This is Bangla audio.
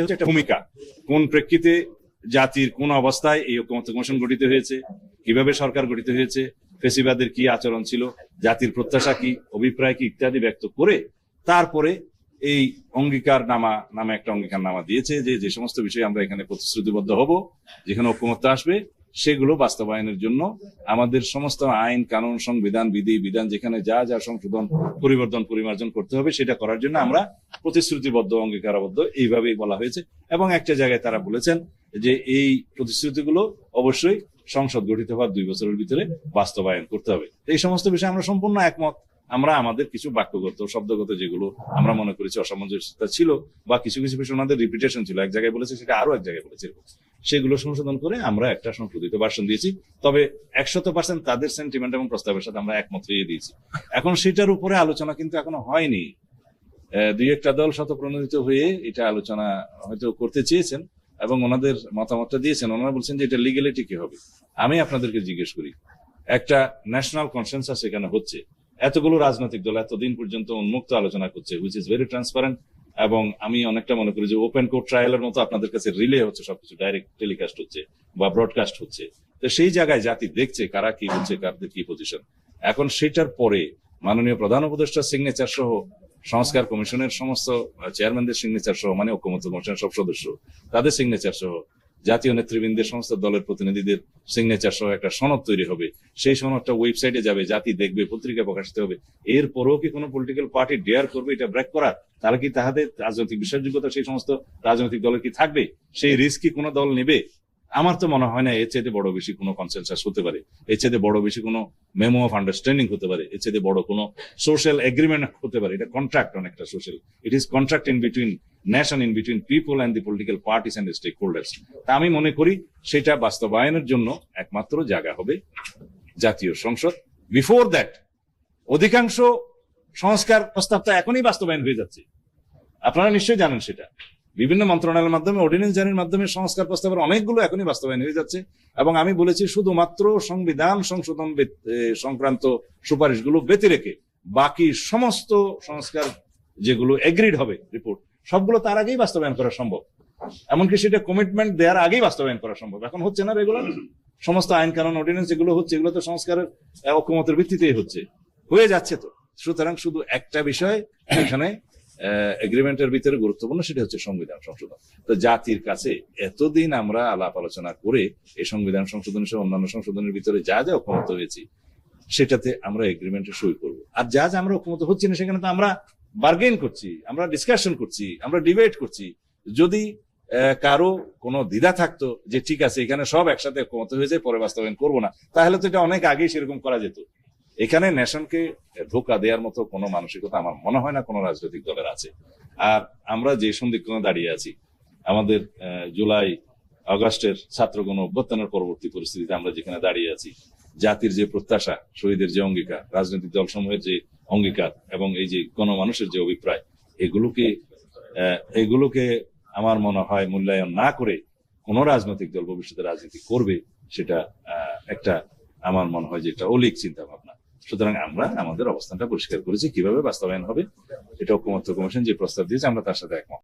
হচ্ছে একটা ভূমিকা। কোন প্রেক্ষিতে জাতির কোন অবস্থায় এই ঐক্যমত্য কমিশন গঠিত হয়েছে? কীভাবে সরকার গঠিত হয়েছে? ফেসিবাদের কি আচরণ ছিল? জাতির প্রত্যাশা কি? অভিপ্রায় কি? ইত্যাদি ব্যক্ত করে তারপরে এই অঙ্গীকার নামা নামে একটা অঙ্গীকার নামা দিয়েছে যে যে সমস্ত বিষয়ে আমরা এখানে প্রতিশ্রুতিবদ্ধ হব, যেখানে ঐক্যমত্য আসবে, সেগুলো বাস্তবায়নের জন্য আমাদের সমস্ত আইন, কানুন, সংবিধান, বিধি, বিধান, যেখানে যা যা সংশোধন, পরিবর্তন, পরিমার্জন করতে হবে, সেটা করার জন্য আমরা প্রতিশ্রুতিবদ্ধ, অঙ্গীকারাবদ্ধ, এইভাবেই বলা হয়েছে। এবং একটা জায়গায় তারা বলেছেন যে এই প্রতিশ্রুতিগুলো অবশ্যই সংসদ গঠিত হওয়ার দুই বছরের ভিতরে বাস্তবায়ন করতে হবে। এই সমস্ত বিষয়ে আমরা সম্পূর্ণ একমত। আমরা আমাদের কিছু বাক্যগত, শব্দগত যেগুলো আমরা মনে করেছি অসামঞ্জস্যতা ছিল বা কিছু কিছু বিষয় ওনাদের রিপিটেশন ছিল, এক জায়গায় বলেছে, সেটা আরও এক জায়গায় বলেছে সেগুলো সংশোধন করে আমরা একটা সংশোধিত ভার্সন দিয়েছি। তবে একশত পার্সেন্ট তাদের সেন্টিমেন্ট এবং প্রস্তাবের সাথে আমরা একমত হয়ে দিয়েছি। এখন সেটার উপরে আলোচনা কিন্তু এখনও হয়নি। দুই একটা দল শতপ্রণোদিত হয়ে এটা আলোচনা হয়তো করতে চেয়েছেন এবং ওনাদের মতামতটা দিয়েছেন। ওনারা বলছেন যে এটা লিগেলিটি কি হবে। আমি আপনাদেরকে জিজ্ঞেস করি, একটা ন্যাশনাল কনসেনসাস এখানে হচ্ছে, এতগুলো রাজনৈতিক দল এতদিন পর্যন্ত উন্মুক্ত আলোচনা করছে হুইচ ইজ ভেরি ট্রান্সপারেন্ট এবং আমি অনেকটা মনে করি যে ওপেন কোর্ট ট্রায়ালের মতো আপনাদের কাছে রিলে হচ্ছে, সবকিছু ডাইরেক্ট টেলিকাস্ট হচ্ছে বা ব্রডকাস্ট হচ্ছে। তো সেই জায়গায় জাতি দেখছে কারা কি হচ্ছে কারদের কি পজিশন এখন সেটার পরে মাননীয় প্রধান উপদেষ্টার সিগনেচার সহ সংস্কার কমিশনের সমস্ত চেয়ারম্যানদের সিগনেচার সহ মানে ঐক্যমত্য কমিশনের সব সদস্য, তাদের সিগনেচার সহ, জাতীয় নেতৃবৃন্দের সমস্ত দলের প্রতিনিধিদের সিগনেচার সহ একটা সনদ তৈরি হবে। সেই সনদটা ওয়েবসাইটে যাবে, জাতি দেখবে পত্রিকা প্রকাশিত হবে। এরপরেও কি কোনো পলিটিক্যাল পার্টি ডেয়ার করবে এটা ব্রেক করার? তাহলে কি তাহাদের রাজনৈতিক বিশ্বাসযোগ্যতা সেই সমস্ত রাজনৈতিক দলের কি থাকবে? সেই রিস্ক কি কোনো দল নেবে? আমার তো মনে হয় না এর চাইতে বড় বেশি কোনো কনসেনসাস হতে পারে। এর চাইতে বড় বেশি কোনো মেমো অফ আন্ডারস্ট্যান্ডিং হতে পারে। এর চাইতে বড় কোনো সোশ্যাল এগ্রিমেন্ট হতে পারে। এটা কন্ট্রাক্ট অনেকটা social it is contract in between nation in between people and the political parties and stakeholders তা আমি মনে করি সেটা বাস্তবায়নের জন্য একমাত্র জায়গা হবে জাতীয় সংসদ। বিফোর দ্যাট অধিকাংশ সংস্কার প্রস্তাবটা এখনই বাস্তবায়ন হয়ে যাচ্ছে। আপনারা নিশ্চয়ই জানেন সেটা। বিভিন্ন মন্ত্রণালয়ের মাধ্যমে অর্ডিনেন্স জারির মাধ্যমে সংস্কার প্রস্তাবের অনেকগুলো এখনই বাস্তবায়ন হয়ে যাচ্ছে। এবং আমি বলেছি, শুধুমাত্র সংবিধান সংশোধন সংক্রান্ত সুপারিশগুলো ব্যতি রেখে বাকি সমস্ত সংস্কার যেগুলো এগ্রিড হবে রিপোর্ট সবগুলো তার আগেই বাস্তবায়ন করা সম্ভব। এমনকি সেটা কমিটমেন্ট দেওয়ার আগেই বাস্তবায়ন করা সম্ভব। এখন হচ্ছে না রেগুলার সমস্ত আইন কানুন অর্ডিনেন্স যেগুলো হচ্ছে, এগুলো তো সংস্কারের ঐক্যমতের ভিত্তিতেই হচ্ছে। হয়ে যাচ্ছে তো। সুতরাং শুধু একটা বিষয়, এখানে এগ্রিমেন্টের ভিতরে গুরুত্বপূর্ণ হচ্ছে সংবিধান সংশোধন। তো জাতির কাছে এতদিন আমরা আলাপ আলোচনা করে এই সংবিধান সংশোধন সহ অন্যান্য সংশোধনের ভিতরে যা যা ঐক্যমত হয়েছি, সেটাতে আমরা এগ্রিমেন্টে সই করব। আর যা যা আমরা ঐক্যমত হচ্ছি না, সেখানে তো আমরা বার্গেন করছি, আমরা ডিসকাশন করছি, আমরা ডিবেট করছি। যদি কারও কোনো দ্বিধা থাকতো যে ঠিক আছে, এখানে সব একসাথে ঐক্যমত হয়ে যায় পরে বাস্তবায়ন করব না, তাহলে তো এটা অনেক আগেই সেরকম করা যেত। এখানে ন্যাশনকে ধোকা দেওয়ার মতো কোনো মানসিকতা আমার মনে হয় না কোনো রাজনৈতিক দলের আছে। আর আমরা যে সন্দিগ্ধনে দাঁড়িয়ে আছি, আমাদের জুলাই আগস্টের ছাত্রগণ অভ্যর্থনের পরবর্তী পরিস্থিতিতে আমরা যেখানে দাঁড়িয়ে আছি, জাতির যে প্রত্যাশা, শহীদের যে অঙ্গীকার, রাজনৈতিক দলসমূহের যে অঙ্গীকার এবং এই যে গণমানুষের যে অভিপ্রায়, এগুলোকে এগুলোকে আমার মনে হয় মূল্যায়ন না করে কোন রাজনৈতিক দল ভবিষ্যতে রাজনীতি করবে, সেটা একটা আমার মনে হয় যে একটা অলিক চিন্তা সুতরাং আমরা আমাদের অবস্থানটা পরিষ্কার করেছি। কীভাবে বাস্তবায়ন হবে, এটা ঐক্যমত্য কমিশন যে প্রস্তাব দিয়েছে, আমরা তার সাথে একমত।